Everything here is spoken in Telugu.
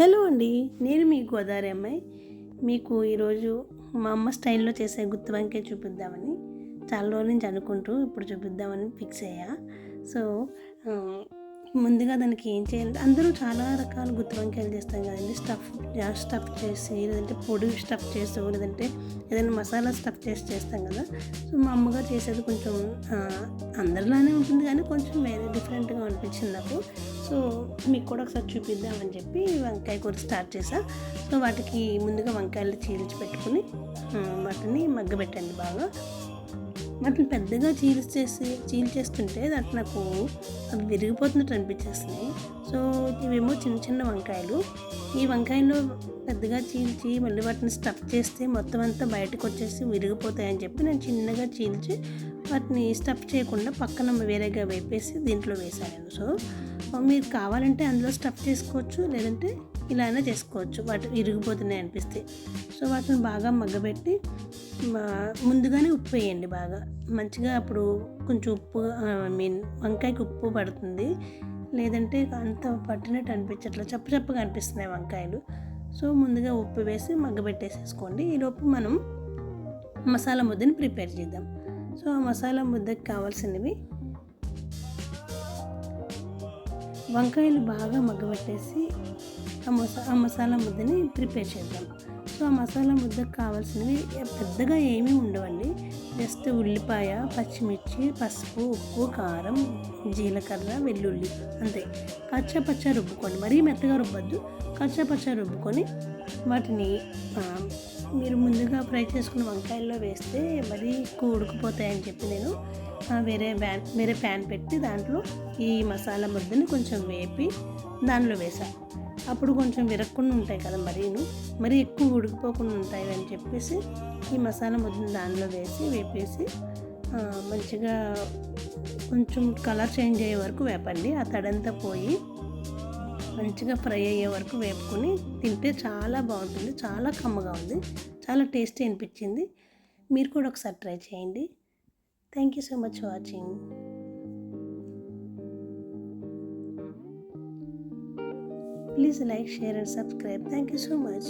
హలో అండి నేను మీ గోదావరి అమ్మాయి. మీకు ఈరోజు మా అమ్మ స్టైల్లో చేసే గుత్తి వంకాయ చూపిద్దామని చాలా రోజుల నుంచి అనుకుంటూ ఇప్పుడు చూపిద్దామని ఫిక్స్ అయ్యా. సో ముందుగా దానికి ఏం చేయాలి? అందరూ చాలా రకాల గుత్తి వంకాయలు చేస్తాం కదండి. స్టఫ్ స్టఫ్ చేసి లేదంటే పొడి స్టఫ్ చేసి లేదంటే ఏదైనా మసాలా స్టఫ్ చేసి చేస్తాం కదా. సో మా అమ్మగారు చేసేది కొంచెం అందరిలానే ఉంటుంది కానీ కొంచెం వేరే డిఫరెంట్గా అనిపించింది నాకు. సో మీకు కూడా ఒకసారి చూపిద్దామని చెప్పి వంకాయ కూర స్టార్ట్ చేసా సో వాటికి ముందుగా వంకాయలు చీల్చి పెట్టుకుని వాటిని మగ్గబెట్టండి బాగా. వాటిని పెద్దగా చీల్చేసి చీల్చేస్తుంటే దాంట్లో నాకు అవి విరిగిపోతున్నట్టు అనిపించేస్తున్నాయి సో ఇవేమో చిన్న చిన్న వంకాయలు. ఈ వంకాయలు పెద్దగా చీల్చి మళ్ళీ వాటిని స్టఫ్ చేస్తే మొత్తం అంతా బయటకు వచ్చేసి విరిగిపోతాయని చెప్పి నేను చిన్నగా చీల్చి వాటిని స్టఫ్ చేయకుండా పక్కన వేరేగా వేపేసి దీంట్లో వేసాను సో మీరు కావాలంటే అందులో స్టఫ్ చేసుకోవచ్చు లేదంటే ఇలా అయినా చేసుకోవచ్చు. వాటి విరిగిపోతున్నాయి అనిపిస్తే సో వాటిని బాగా మగ్గబెట్టి ముందుగానే ఉప్పు వేయండి బాగా. మంచిగా అప్పుడు కొంచెం ఉప్పు ఐ మీన్ వంకాయకి ఉప్పు పడుతుంది. లేదంటే అంత పట్టినట్టు అనిపించట్లేదు చప్పు చప్పగా అనిపిస్తున్నాయి వంకాయలు. సో ముందుగా ఉప్పు వేసి మగ్గబెట్టేసేసుకోండి. ఈలోపు మనం మసాలా ముద్దని ప్రిపేర్ చేద్దాం. సో ఆ మసాలా ముద్దకి కావాల్సినవి వంకాయలు బాగా మగ్గబెట్టేసి మసా ఆ మసాలా ముద్దని ప్రిపేర్ చేద్దాం. సో ఆ మసాలా ముద్దకు కావాల్సినవి పెద్దగా ఏమీ ఉండవండి. జస్ట్ ఉల్లిపాయ పచ్చిమిర్చి పసుపు ఉప్పు కారం జీలకర్ర వెల్లుల్లి అంతే. కచ్చా పచ్చ రుబ్బుకోండి. మరీ మెత్తగా రుబ్బద్దు. కచ్చా పచ్చ రుబ్బుకొని వాటిని మీరు ముందుగా ఫ్రై చేసుకున్న వంకాయల్లో వేస్తే మరీ ఎక్కువ ఉడికిపోతాయని చెప్పి నేను వేరే ప్యాన్ వేరే ప్యాన్ పెట్టి దాంట్లో ఈ మసాలా ముద్దని కొంచెం వేపి దానిలో వేసాను అప్పుడు కొంచెం విరక్కుండా ఉంటాయి కదా మరీను. మరీ ఎక్కువ ఉడికిపోకుండా ఉంటాయి అని చెప్పేసి ఈ మసాలా ముద్దని దానిలో వేసి వేపేసి మంచిగా కొంచెం కలర్ చేంజ్ అయ్యే వరకు వేపండి. ఆ తడంతా పోయి మంచిగా ఫ్రై అయ్యే వరకు వేపుకొని తింటే చాలా బాగుంటుంది. చాలా కమ్మగా ఉంది. చాలా టేస్టీ అనిపించింది. మీరు కూడా ఒకసారి ట్రై చేయండి. Thank you so much watching Please like, share, and subscribe. Thank you so much.